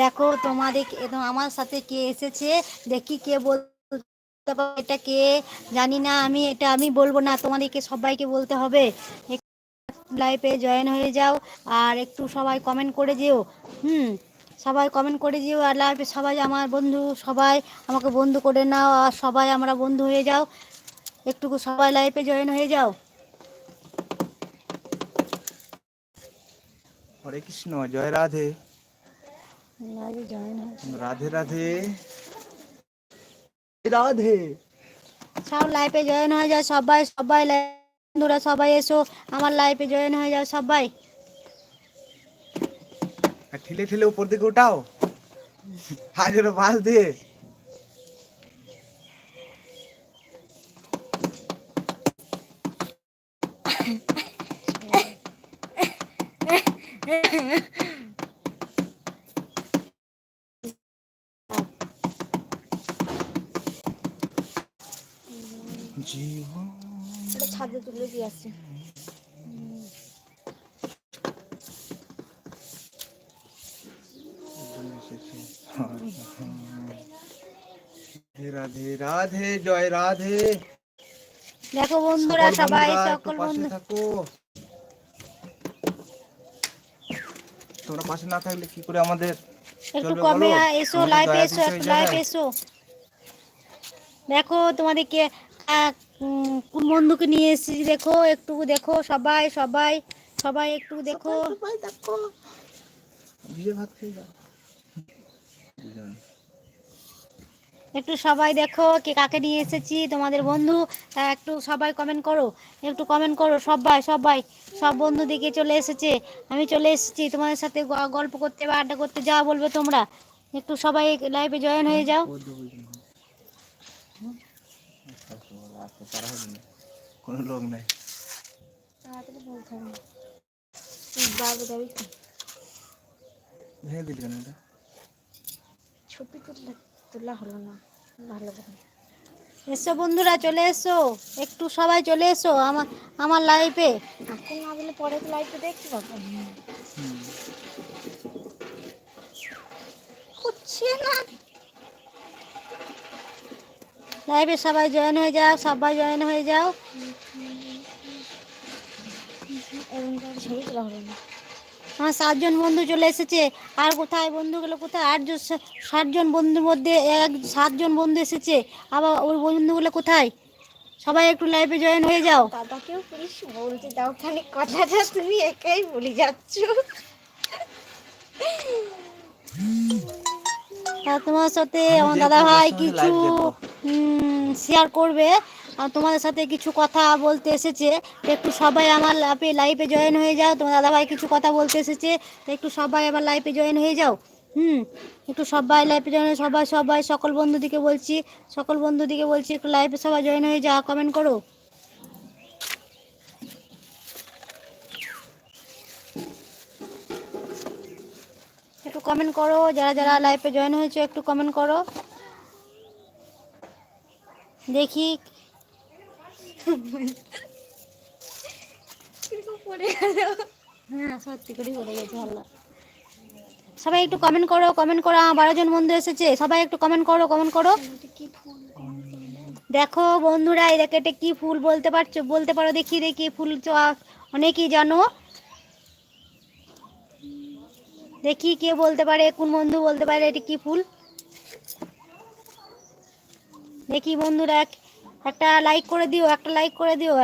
দেখো, তোমাদের আমার সাথে কে এসেছে? দেখি কে পারে, এটা কে? জানি না, আমি এটা আমি বলব না, তোমাদেরকে সবাইকে বলতে হবে। লাইফে জয়েন হয়ে যাও, আর একটু সবাই কমেন্ট করে যেও। হুম, সবাই কমেন্ট করে যেও, আর লাইভে সবাই আমার বন্ধু, সবাই আমাকে বন্ধু করে নাও, আর সবাই আমরা বন্ধু হয়ে যাও। একটুকু সবাই লাইফে জয়েন হয়ে যাও। হরে কৃষ্ণ, জয় রাধে। রাধে রাধে রাধে সব লাইভে জয়েন হয়ে যাও সবাই সবাই live- বন্ধুরা সবাই এসো আমার লাইভে জয়েন হয়ে যাও সবাই আর ঠেলে ঠেলে উপর দিকে উঠাও হাজার বাস দিয়ে জীবন ছাদে তুলে দিয়ে আসছে রাধে রাধে জয় রাধে দেখো বন্ধুরা সবাই সকল বন্ধু থাকো তোমরা পাশে না থাকলে কি করে আমাদের একটু কমে এসো লাইভে এসো একটু ওই এসো দেখো তোমাদেরকে বন্ধুকে নিয়ে এসেছি দেখো একটু দেখো সবাই সবাই সবাই একটু দেখো। একটু সবাই দেখো কে কাকে নিয়ে এসেছি তোমাদের বন্ধু তা একটু সবাই কমেন্ট করো একটু কমেন্ট করো সবাই সবাই সব বন্ধু দিকে চলে এসেছে। আমি চলে এসেছি তোমাদের সাথে গল্প করতে বা আড্ডা করতে যা বলবে তোমরা। একটু সবাই লাইভে জয়েন হয়ে যাও ও দু বুঝি না। আচ্ছা, আচ্ছা, হবে না। কোনো লোক নাই। ভেঙে দিলি কেন এটা? ছবি তুললে তোলা হলো না। ভালো করে। এসো বন্ধুরা চলে এসো। একটু সবাই চলে এসো আমার আমার লাইফে এখন না বলে পরে তো লাইফে দেখতে পাবো। হচ্ছে না। লাইভে সবাই জয়েন হয়ে যাও সবাই জয়েন হয়ে যাও। আমার সাতজন বন্ধু চলে এসেছে। আর কোথায় বন্ধুগুলো কোথায়? আটজন ষাটজন বন্ধুর মধ্যে এক সাতজন বন্ধু এসেছে। আবার ওই বন্ধুগুলো কোথায়? সবাই একটু লাইভে জয়েন হয়ে যাও। দাদাকেও বলতে দাও খালি কথাটা তুমি একাই বলে যাচ্ছ। তোমার সাথে আমার দাদা ভাই কিছু। শেয়ার করবে। তোমাদের সাথে কিছু কথা বলতে এসেছে। একটু সবাই আমার লাইফে লাইফে জয়েন হয়ে যাও। তোমার দাদাভাই কিছু কথা বলতে এসেছে। একটু সবাই আমার লাইফে জয়েন হয়ে যাও। হুম, একটু সবাই লাইফে জয়েন সবাই সবাই, সকল বন্ধুদিকে বলছি। সকল বন্ধুদিকে বলছি, একটু লাইফে সবাই জয়েন হয়ে যাও কমেন্ট করো। একটু কমেন্ট করো। যারা যারা লাইফে জয়েন হয়েছে, একটু কমেন্ট করো। দেখি। হ্যাঁ সবাই একটু কমেন্ট করো কমেন্ট করো বারো জন বন্ধু এসেছে। সবাই একটু কমেন্ট করো কমেন্ট করো। দেখো বন্ধুরা, এই দেখো এটা কি ফুল বলতে পারছ? বলতে পারো দেখি দেখি ফুল অনেকেই জানো। দেখি কে বলতে পারে, কোন বন্ধু বলতে পারে এটা কি ফুল? দেখি বন্ধুরা, এক- একটা লাইক করে দিও, একটা লাইক করে দিও।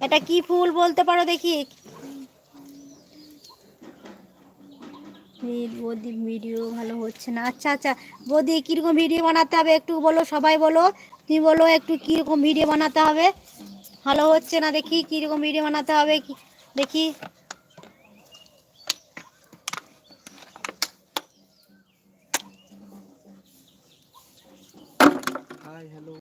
এটা কি ফুল বলতে পারো দেখি? বৌদি ভিডিও ভালো হচ্ছে না। আচ্ছা আচ্ছা বৌদি কীরকম ভিডিও বানাতে হবে একটু বলো, সবাই বলো। তুমি বলো একটু কীরকম ভিডিও বানাতে হবে। ভালো হচ্ছে না দেখি, কীরকম ভিডিও বানাতে হবে দেখি। হাই হ্যালো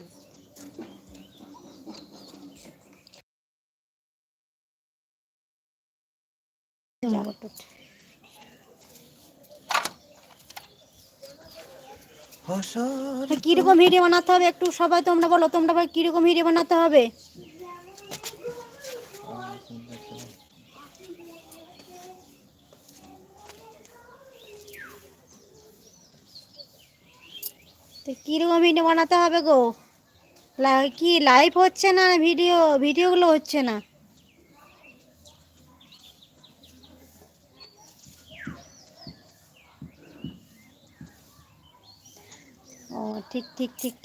কীরকম কীরকম ভিডিও বানাতে হবে একটু সবাই তোমরা বলো তোমরা কীরকম কীরকম ভিডিও বানাতে হবে? কীরকম ভিডিও বানাতে হবে গো? কি লাইভ হচ্ছে না ভিডিও ভিডিওগুলো হচ্ছে না। ও, ঠিক ঠিক ঠিক।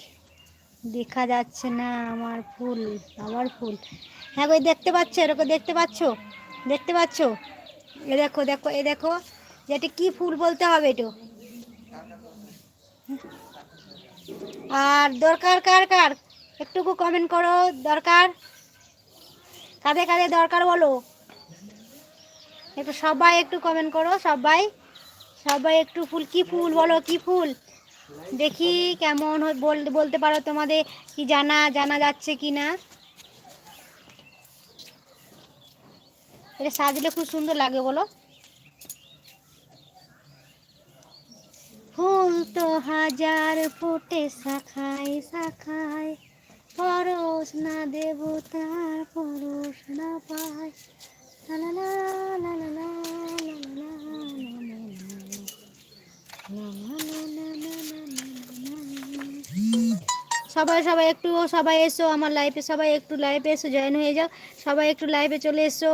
দেখা যাচ্ছে না আমার ফুল আমার ফুল। হ্যাঁ এই দেখতে পাচ্ছ, এরকম দেখতে পাচ্ছ? দেখতে পাচ্ছ? এ দেখো দেখো, এ দেখো, যে এটা কি ফুল বলতে হবে একটু আর দরকার কার কার? একটুকু কমেন্ট করো, দরকার? কাদের কাদের দরকার বলো? একটু সবাই একটু কমেন্ট করো, সবাই। সবাই একটু ফুল, কি ফুল বলো, কি ফুল? দেখি কেমন বল- বলতে পারো তোমাদের, কি জানা জানা যাচ্ছে কি না এটা সাজলে খুব সুন্দর লাগে বলো ফুল তো হাজার ফোটে শাখায় শাখায় পরশ না দেব তার পরশ না পায় লালা লা লা লা লা লা সবাই সবাই একটু, সবাই এসো আমার লাইফে সবাই একটু লাইভে এসো জয়েন হয়ে যাও। সবাই একটু লাইভে চলে এসো।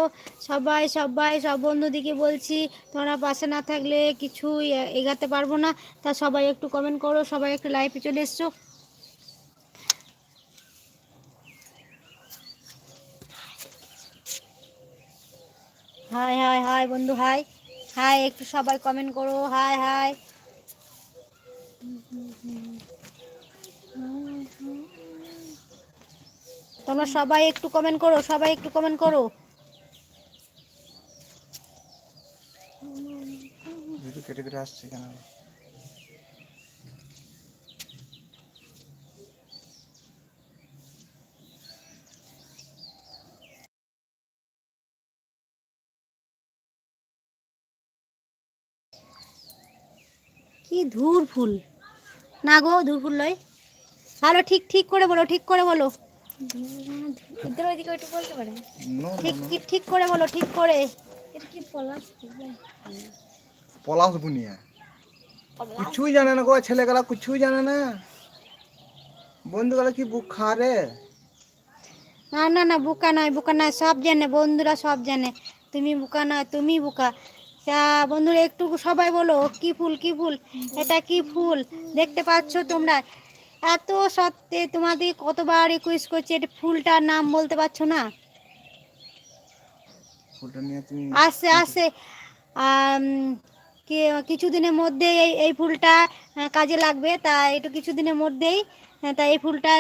সবাই সবাই, সব বন্ধুদিকে বলছি, তোমরা পাশে না থাকলে কিছুই এগাতে পারব না। তা সবাই একটু কমেন্ট করো, সবাই একটু লাইভে চলে এসো হাই হাই হাই বন্ধু হাই হাই একটু সবাই কমেন্ট করো। হাই হাই তোমরা সবাই একটু কমেন্ট করো সবাই একটু কমেন্ট করো। কেটে কেটে আসছে কেন? কি ধুর ফুল। না গো ধুর ফুল লয় ভালো ঠিক ঠিক করে বলো ঠিক করে বলো। এদের ওইদিকে একটু বলতে পারেন নো ঠিক ঠিক ঠিক করে বলো ঠিক করে। এটা কি পলাশ পলাশ বুনিয়া। কিছুই জানে না গো ছেলেগুলা কিছুই জানে না। বন্ধুগুলা কি বুক খা রে? না না না বুকা নয় বুকা নয় সব জানে বন্ধুরা সব জানে। তুমি বুকা নয় তুমি বুকা। তা বন্ধুরা একটু সবাই বলো কি ফুল কি ফুল? এটা কি ফুল? দেখতে পাচ্ছ তোমরা এত সত্ত্বে তোমাদের কতবার রিকোয়েস্ট করছি এটা ফুলটার নাম বলতে পারছ না? ফুলটা নিয়ে তুমি আসে আসে আম, কিছুদিনের মধ্যেই এই এই ফুলটা কাজে লাগবে তা একটু কিছুদিনের মধ্যেই তা এই ফুলটা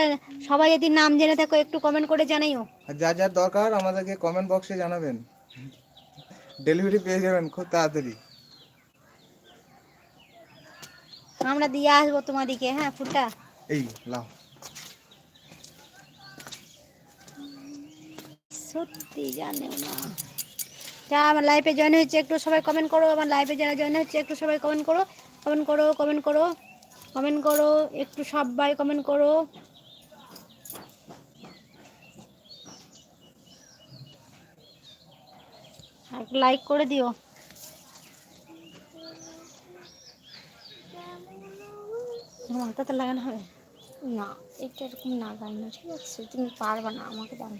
সবাই যদি নাম জেনে থাকো একটু কমেন্ট করে জানাইও। যা যা দরকার আমাদেরকে কমেন্ট বক্সে জানাবেন। ডেলিভারি পেয়ে যাবেন খুব তাড়াতাড়ি। আমরা দিয়ে আসব তোমাদিকে হ্যাঁ ফুলটা। এই লাও সত্যি জানেও না। যা, আমার লাইফে জয়েন হয়েছে, একটু সবাই কমেন্ট করো। আমার লাইফে যারা জয়েন হচ্ছে একটু সবাই কমেন্ট করো। কমেন্ট করো কমেন্ট করো। কমেন্ট করো, একটু সবাই কমেন্ট করো। আর লাইক করে দিও। মাথাতে লাগানো হবে। না, এটা এরকম না গাই না, ঠিক আছে? তুমি পারবে না আমাকে দাও।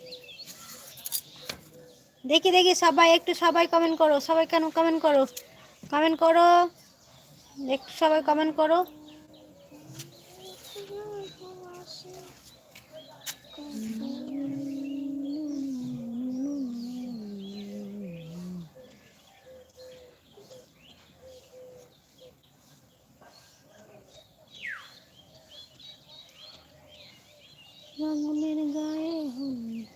দেখি দেখি, সবাই, একটু সবাই কমেন্ট করো, সবাই কেন কমেন্ট করো? কমেন্ট করো, একটু সবাই কমেন্ট করো ফাগুনের গায়ে হলুদ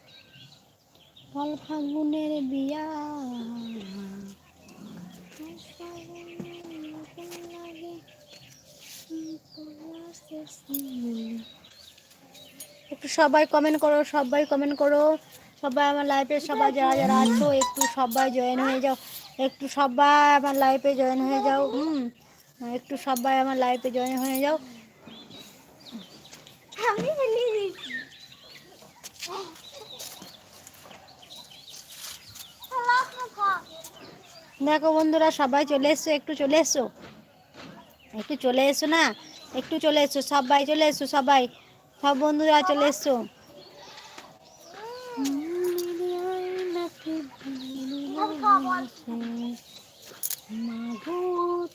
ফল ফাগুনের বিয়া। একটু সবাই কমেন্ট করো, সবাই কমেন্ট করো। সবাই আমার লাইফে সবাই যারা যারা আছো, একটু সবাই জয়েন হয়ে যাও। একটু সবাই আমার লাইফে জয়েন হয়ে যাও। হুম, একটু সবাই আমার লাইফে জয়েন হয়ে যাও। দেখো বন্ধুরা, সবাই চলে এসছো, একটু চলে এসো একটু চলে এসো না? একটু চলে এসো, সবাই চলে এসো, সবাই। সব বন্ধুরা চলে এসো মাগো,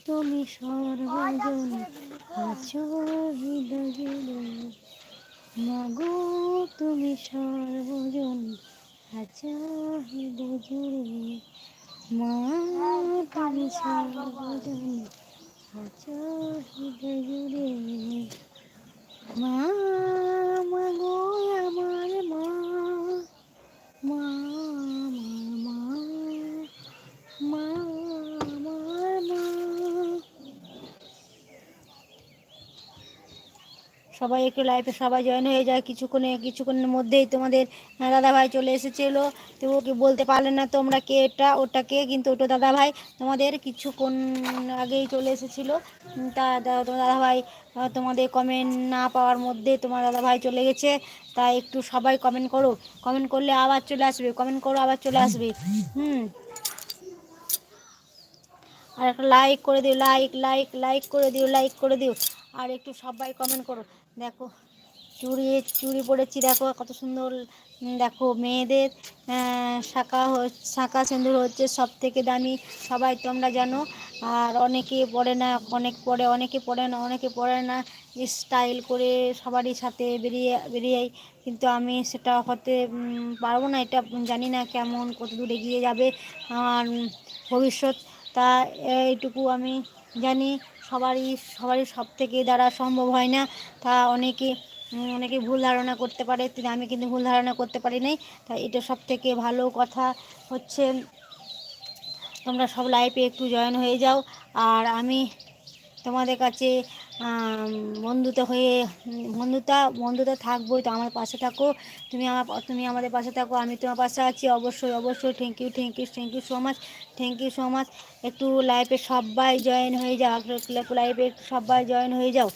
তুমি সর্বজন আছো, হৃদয় মাগো তুমি সর্বজন আছো হৃদয় মা তুমি সর্বজন আছো হৃদয় জুড়ে মা গো আমার মা মা মা মা মা আমার মা সবাই একটু লাইফে সবাই জয়েন হয়ে যায়। কিছুক্ষণে কিছুক্ষণের মধ্যেই তোমাদের দাদা ভাই চলে এসেছিল। তো ওকে বলতে পারলে না তোমরা কে এটা ওটাকে কিন্তু ওটা দাদা ভাই তোমাদের কিছুক্ষণ আগেই চলে এসেছিল। তা তোমার দাদা ভাই তোমাদের কমেন্ট না পাওয়ার মধ্যে তোমার দাদা ভাই চলে গেছে। তাই একটু সবাই কমেন্ট করো। কমেন্ট করলে আবার চলে আসবে। কমেন্ট করো, আবার চলে আসবে। হুম। আর একটা লাইক করে দিও লাইক লাইক লাইক করে দিও লাইক করে দিও। আর একটু সবাই কমেন্ট করো। দেখো, চুড়ি চুড়ি পরেছি, দেখো কত সুন্দর দেখো মেয়েদের শাঁখা হ- শাঁখা সিঁদুর হচ্ছে সব থেকে দামি, সবাই তোমরা জানো। আর অনেকে পড়ে না, অনেক পড়ে অনেকে পড়ে না, অনেকে পড়ে না স্টাইল করে সবারই সাথে বেরিয়ে বেরিয়ে কিন্তু আমি সেটা হতে পারব না, এটা জানি না কেমন কত দূর এগিয়ে যাবে আমার ভবিষ্যৎ তা এইটুকু আমি জানি। সবারই সবারই সব থেকে দ্বারা সম্ভব হয় না। তা অনেকে অনেকে ভুল ধারণা করতে পারে আমি কিন্তু ভুল ধারণা করতে পারি নাই। তাই এটা সব থেকে ভালো কথা হচ্ছে, তোমরা সব লাইফে একটু জয়েন হয়ে যাও। আর আমি তোমাদের কাছে বন্ধুতা হয়ে, বন্ধুতা বন্ধুতা থাকবোই তো আমার পাশে থাকো। তুমি আমার তুমি আমাদের পাশে থাকো, আমি তোমার পাশে আছি। অবশ্যই অবশ্যই। Thank you thank you thank you so much thank you so much একটু লাইফে সবাই জয়েন হয়ে যাও লাইফে সবাই জয়েন হয়ে যাও।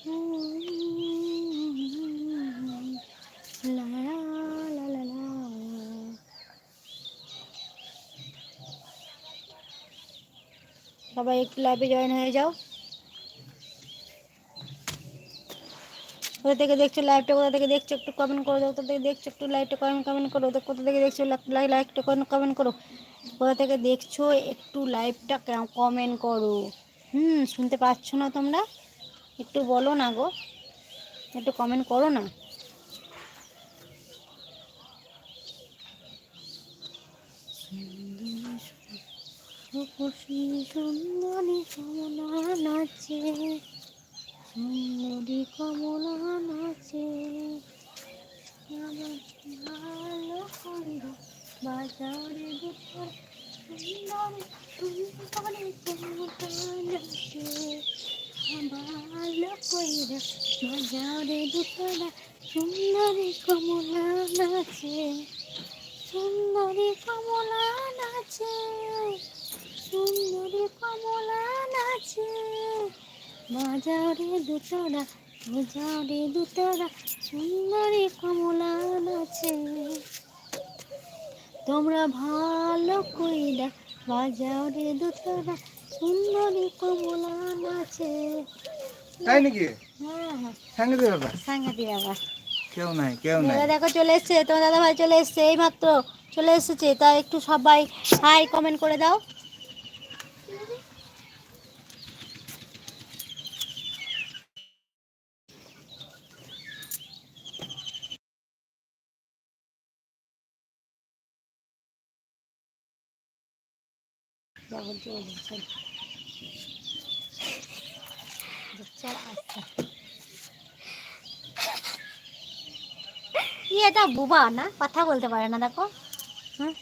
লা সবাই একটু লাইভে জয়েন হয়ে যাও। কোথা থেকে দেখছ লাইভটা কোথা থেকে দেখছ একটু কমেন্ট করো কোথা থেকে দেখছ একটু লাইভটা কমেন্ট কমেন্ট করো কোথা থেকে দেখছ লাইভটা কমেন্ট করো। কোথা থেকে দেখছ একটু লাইভটা কমেন্ট করো। হুম, শুনতে পাচ্ছ না তোমরা? একটু বলো না গো। একটু কমেন্ট করো না। রূপসী সুন্দরী কমলা নাচে। সুন্দরী কমলা নাচে ভালো করিল বাজারে দুপুর সুন্দরী কমলা নাচে ভালো কইরা বাজারে দুপুর সুন্দরী কমলা নাচে। সুন্দরী কমলা নাচে। সুন্দরী কমলা নাচে। বাজারে দুতরা বাজারে দুতরা সুন্দরী কমলা নাচে। তোমরা ভালো কইরা বাজারে দুতরা সুন্দরী কমলা নাচে। তাই নাকি? হ্যাঁ হ্যাঁ। সাংঘাতিক কেউ নাই কেউ নাই। দাদা দেখো চলে এসছে তোমার দাদা ভাই চলে এসছে এই মাত্র চলে এসেছে। তাই একটু সবাই হাই কমেন্ট করে দাও। বলছি, চল। এটা বুবা না কথা বলতে পারে না দেখো হ্যাঁ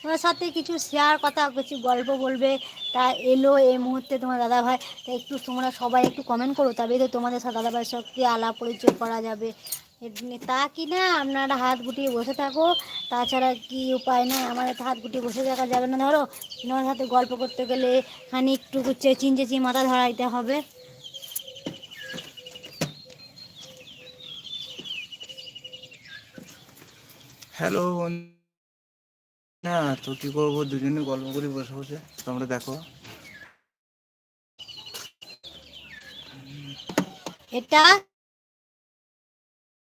তোমার সাথে কিছু শেয়ার কথা কিছু গল্প বলবে তা এলো এই মুহূর্তে তোমার দাদা ভাই তা একটু তোমরা সবাই একটু কমেন্ট করো তবে তো তোমাদের সাথে দাদা ভাইয়ের সঙ্গে আলাপ পরিচয় করা যাবে তা কি না আপনারা হাত গুটিয়ে বসে থাকো। তাছাড়া কি উপায় না আমার হাত গুটিয়ে বসে থাকা যাবে না। ধরো তোমার সাথে গল্প করতে গেলে খানিকটু চেঁচিন চেঁচিয়ে মাথা ধরাইতে হবে। হ্যালো না তো কি করব? দুজনে গল্প করি বসে বসে। তোমরা দেখো। এটা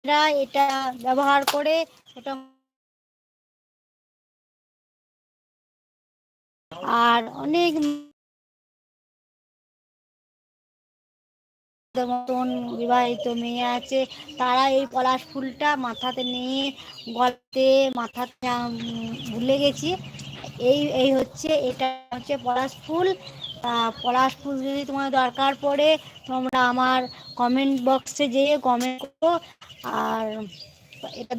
এরা এটা ব্যবহার করে এটা আর অনেক মতন বিবাহিত মেয়ে আছে। তারা এই পলাশ ফুলটা মাথাতে নিয়ে গলাতে মাথাতে ভুলে গেছি। এই এই হচ্ছে, এটা হচ্ছে পলাশ ফুল। পলাশ ফুল যদি তোমার দরকার পড়ে, তোমরা আমার কমেন্ট বক্সে যেয়ে কমেন্ট করো। আর এটা